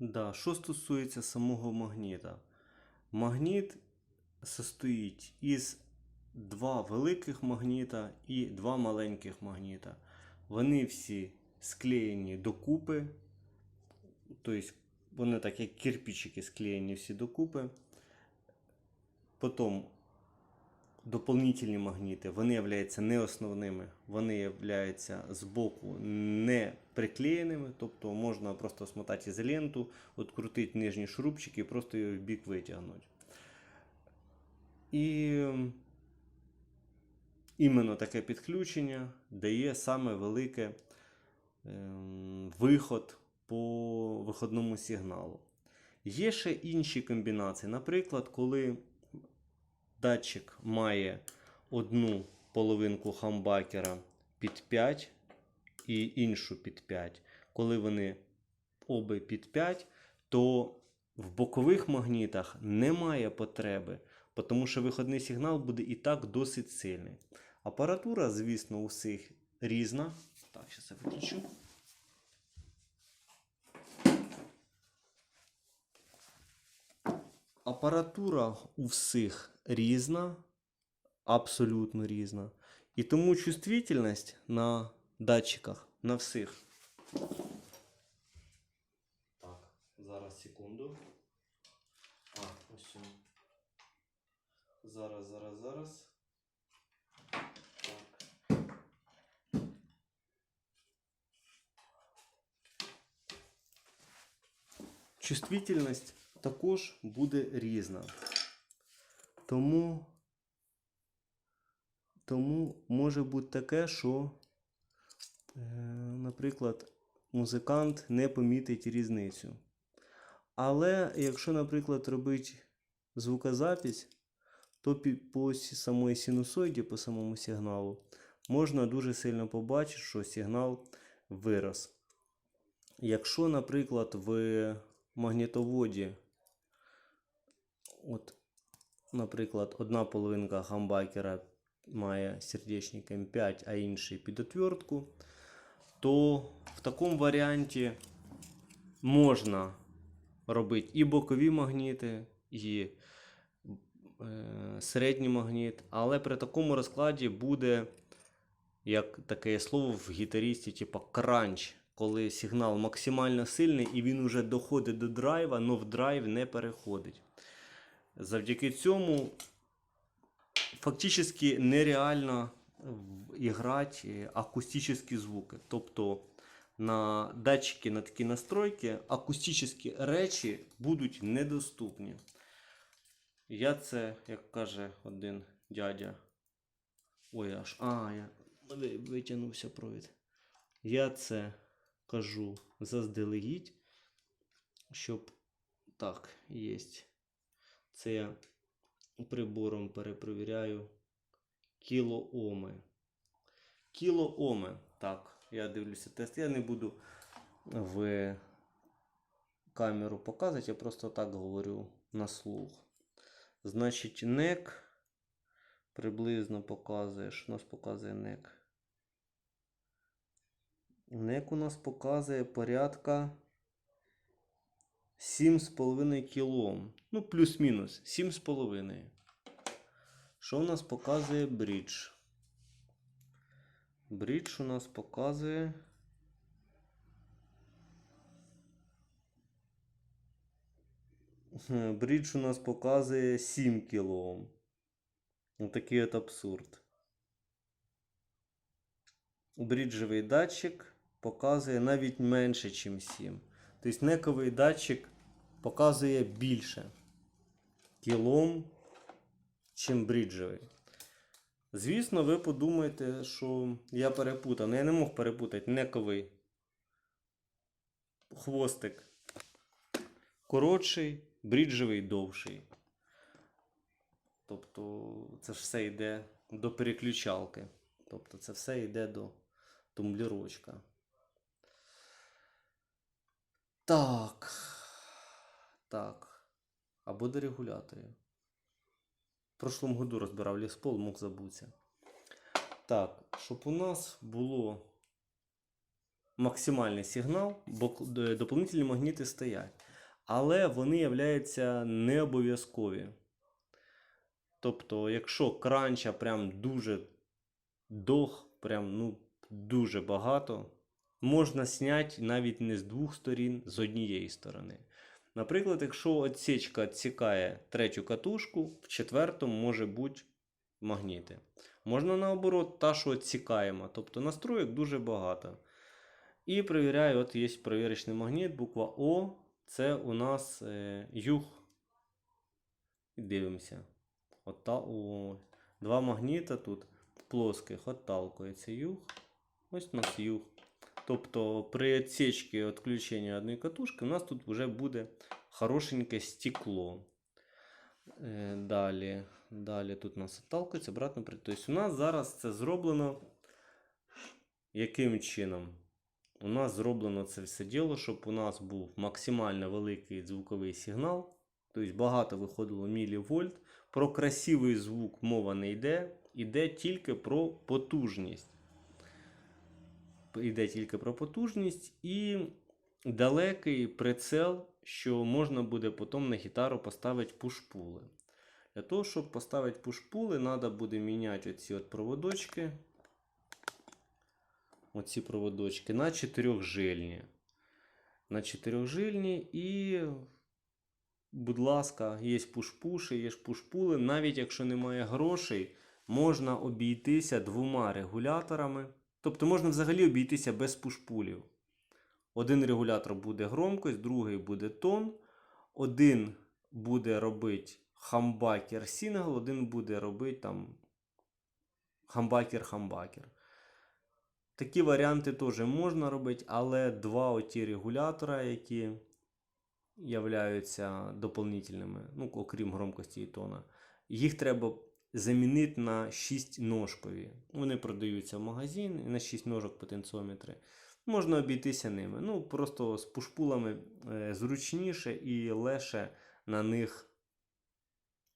Да, що стосується самого магніта. Магніт состоїть із два великих магніта і два маленьких магніта. Вони всі склеєні докупи. Тобто вони так як кирпичики склеєні всі докупи. Потім дополнительні магніти, вони являються не основними, вони являються збоку не приклеєними, тобто можна просто смотати ізоленту, відкрутити нижні шурупчики і просто його в бік витягнути. І іменно таке підключення дає саме велике ем, виход по виходному сигналу. Є ще інші комбінації. Наприклад, коли датчик має одну половинку хамбакера під 5 і іншу під 5. Коли вони обе під 5, то в бокових магнітах немає потреби, тому що виходний сигнал буде і так досить сильний. Апаратура, звісно, у всіх різна. Так, зараз я виключу. Апаратура у всіх різна, абсолютно різна. І тому чувствительність на датчиках на всіх. Так, зараз секунду. А, ось. він. Зараз, зараз, зараз. Так. Чувствительність Також буде різна. Тому, тому може бути таке, що, е, наприклад, музикант не помітить різницю. Але якщо, наприклад, робити звукозапись, то по самої синусоїді, по самому сигналу, можна дуже сильно побачити, що сигнал вирос. Якщо, наприклад, в магнітоводі, от, наприклад, одна половинка хамбакера має сердечник М5, а інший під отвертку, то в такому варіанті можна робити і бокові магніти, і е, середній магніт, але при такому розкладі буде, як таке слово в гітарісті, типу кранч, коли сигнал максимально сильний і він вже доходить до драйва, але в драйв не переходить. Завдяки цьому фактично нереально грати акустичні звуки. Тобто на датчики, на такі настройки акустичні речі будуть недоступні. Я це, як каже один дядя. Ой, аж. А, я витягнувся провід. Я це кажу заздалегідь, щоб так, є. Це я прибором перепровіряю кілооми. Кілооми. Так, я дивлюся тест. Я не буду в камеру показувати, я просто так говорю на слух. Значить, NEC приблизно показує, що у нас показує NEC. NEC у нас показує порядка 7,5 кілом. Ну, плюс-мінус 7,5. Що у нас показує брідж? Брідж у нас показує. Брідж у нас показує 7 кілом. Отакий от абсурд. Бріджевий датчик показує навіть менше, ніж 7. Тобто нековий датчик показує більше кілом, чим бріджевий. Звісно, ви подумаєте, що я перепутав. Ну, я не мог перепутати нековий хвостик коротший, бріджевий довший. Тобто це ж все йде до переключалки. Тобто це все йде до тумблірочка. Так. Так. Або до регуляторів. В прошлому году розбирав ліспол, мог забутися. Так, щоб у нас було максимальний сигнал, бо к- д- дополнительні магніти стоять. але вони являються не обов'язкові. Тобто, якщо кранча прям дуже дох, прям ну, дуже багато, можна зняти навіть не з двох сторін, з однієї сторони. Наприклад, якщо отсічка відсікає третю катушку, в четвертому може бути магніти. Можна наоборот, та, що відсікаємо. Тобто настроєк дуже багато. І перевіряю, от є перевірочний магніт, буква О, це у нас е, юг. Дивимося. От та, о, два магніта тут плоских отталкується юг. Ось у нас юг. Тобто при відсічці відключення одної катушки у нас тут вже буде хорошеньке стекло. Е, Далі, далі тут у нас отталкується, обратно. Тобто у нас зараз це зроблено яким чином? У нас зроблено це все діло, щоб у нас був максимально великий звуковий сигнал. Тобто багато виходило мілівольт. Про красивий звук мова не йде, йде тільки про потужність. Йде тільки про потужність і далекий прицел, що можна буде потім на гітару поставити пуш-пули. Для того, щоб поставити пуш-пули, треба буде міняти оці от проводочки. Оці проводочки на чотирьохжильні. На чотирьохжильні і, будь ласка, є пуш-пуши, є пуш-пули. Навіть якщо немає грошей, можна обійтися двома регуляторами. Тобто можна взагалі обійтися без пуш-пулів. Один регулятор буде громкость, другий буде тон. Один буде робити хамбакер сінгл, один буде робити там хамбакер-хамбакер. Такі варіанти теж можна робити, але два оті регулятора, які являються доповнительними, ну, окрім громкості і тона, їх треба замінити на 6 ножкові. Вони продаються в магазині на 6 ножок потенціометри. Можна обійтися ними. Ну, просто з пушпулами е, зручніше і легше на них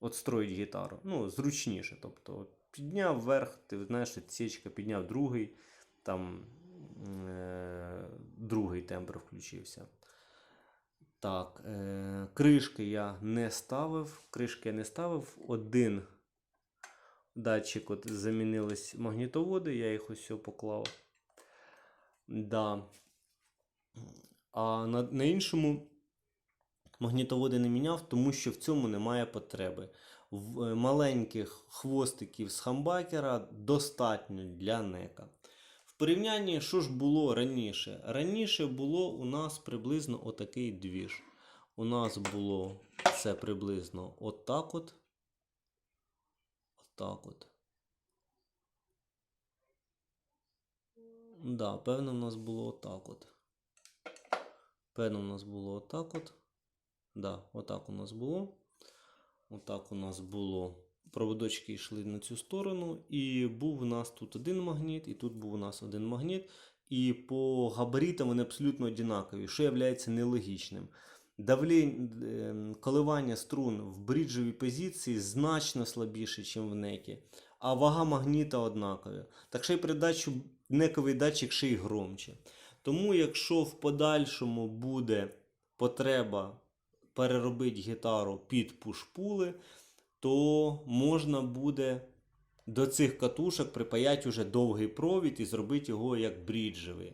отстроїть гітару. Ну, зручніше. Тобто, підняв вверх, ти знаєш, січка, підняв другий, там е- другий тембр включився. Так, е- кришки я не ставив. Кришки я не ставив. Один датчик от замінились магнітоводи, я їх ось поклав. Да. А на, на іншому магнітоводи не міняв, тому що в цьому немає потреби. В е, маленьких хвостиків з хамбакера достатньо для нека. В порівнянні, що ж було раніше? Раніше було у нас приблизно отакий двіж. У нас було це приблизно отак от. Отак от. Да, певно, в нас було отак от. Певно, у нас було отак от. Да, отак у нас було. Отак у нас було. Проводочки йшли на цю сторону. І був у нас тут один магніт, і тут був у нас один магніт. І по габаритам вони абсолютно однакові, що є нелогічним. Давлень, е, коливання струн в бріджовій позиції значно слабіше, ніж в некі, а вага магніта однакова. Так що й передачу нековий датчик ще й громче. Тому, якщо в подальшому буде потреба переробити гітару під пуш-пули, то можна буде до цих катушок припаяти уже довгий провід і зробити його як бріджевий.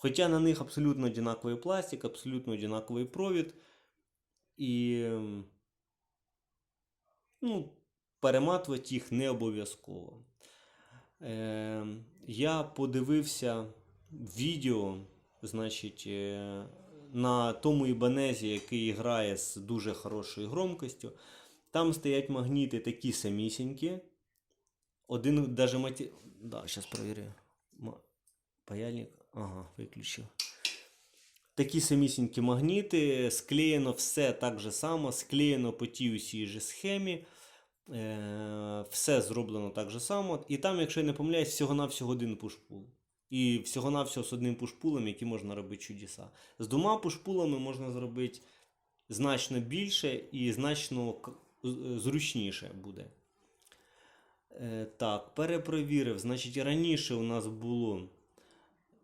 Хоча на них абсолютно однаковий пластик, абсолютно однаковий провід. І ну, перематувати їх не обов'язково. Е, Я подивився відео, значить, е, на тому ібанезі, який грає з дуже хорошою громкостю. Там стоять магніти такі самісінькі. Один даже маті... Да, зараз перевірю. Паяльник. Ага, виключив. Такі самісінькі магніти, склеєно все так же само, склеєно по тій усій же схемі. Е, Все зроблено так же само. І там, якщо я не помиляюсь, всього-навсього один пушпул. І всього-навсього з одним пушпулем, який можна робити чудеса. З двома пушпулами можна зробити значно більше і значно зручніше буде. Е, Так, перепровірив. Значить, раніше у нас було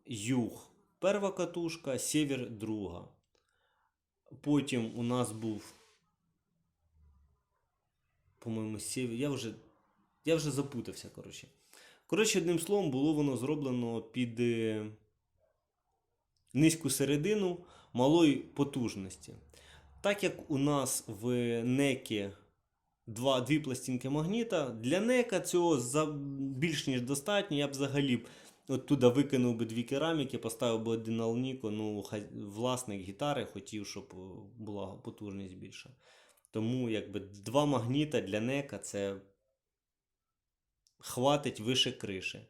юг перша катушка, север друга. потім у нас був, по-моєму, сів... я вже, я вже запутався, коротше. Коротше, одним словом, було воно зроблено під е, низьку середину малої потужності. Так як у нас в некі два, дві пластинки магніта, для нека цього за, більш ніж достатньо. Я б взагалі б оттуда викинув би дві кераміки, поставив би один алніко. Ну, власник гітари хотів, щоб е, була потужність більша. Тому якби два магніта для нека це хватить вище криші.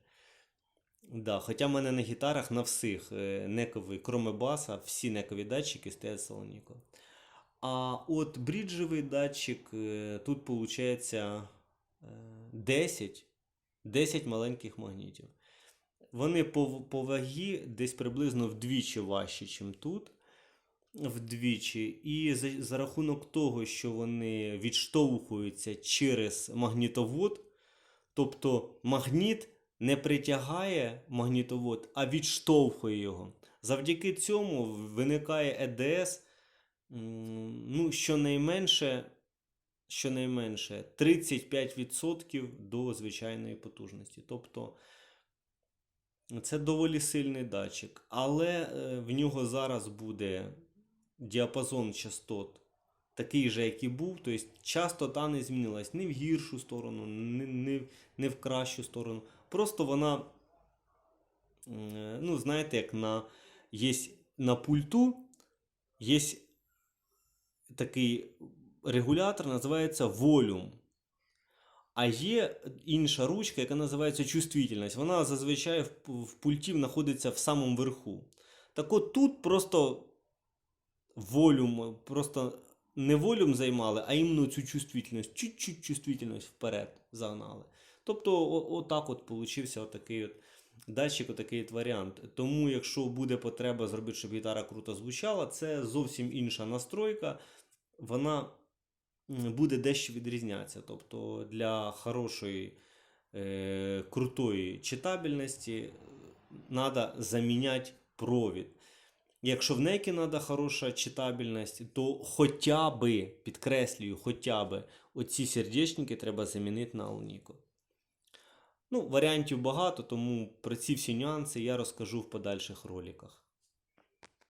Да, хоча в мене на гітарах на всіх е, нековий, кроме баса, всі некові датчики стоять Солоніко. А от бріджевий датчик, е, тут виходить 10, 10 маленьких магнітів. Вони по, по вагі десь приблизно вдвічі важчі, ніж тут. Вдвічі. І за, за рахунок того, що вони відштовхуються через магнітовод, тобто магніт не притягає магнітовод, а відштовхує його. Завдяки цьому виникає ЕДС ну, щонайменше, щонайменше 35% до звичайної потужності. Тобто це доволі сильний датчик, але е, в нього зараз буде діапазон частот такий же, як і був. Тобто частота не змінилась ні в гіршу сторону, ні, ні, ні в кращу сторону. Просто вона, ну, знаєте, як на, є на пульту є такий регулятор, називається волюм. А є інша ручка, яка називається чувствительність. Вона зазвичай в, пульті знаходиться в самому верху. Так от тут просто волюм, просто не волюм займали, а іменно цю чувствительність, чуть-чуть чувствительність вперед загнали. Тобто, отак от получився отакий от датчик, отакий от варіант. Тому, якщо буде потреба зробити, щоб гітара круто звучала, це зовсім інша настройка. Вона буде дещо відрізнятися. Тобто для хорошої, е, крутої читабельності треба заміняти провід. Якщо в некі треба хороша читабельність, то хоча би, підкреслюю, хоча би оці сердечники треба замінити на Alnico. Ну, варіантів багато, тому про ці всі нюанси я розкажу в подальших роликах.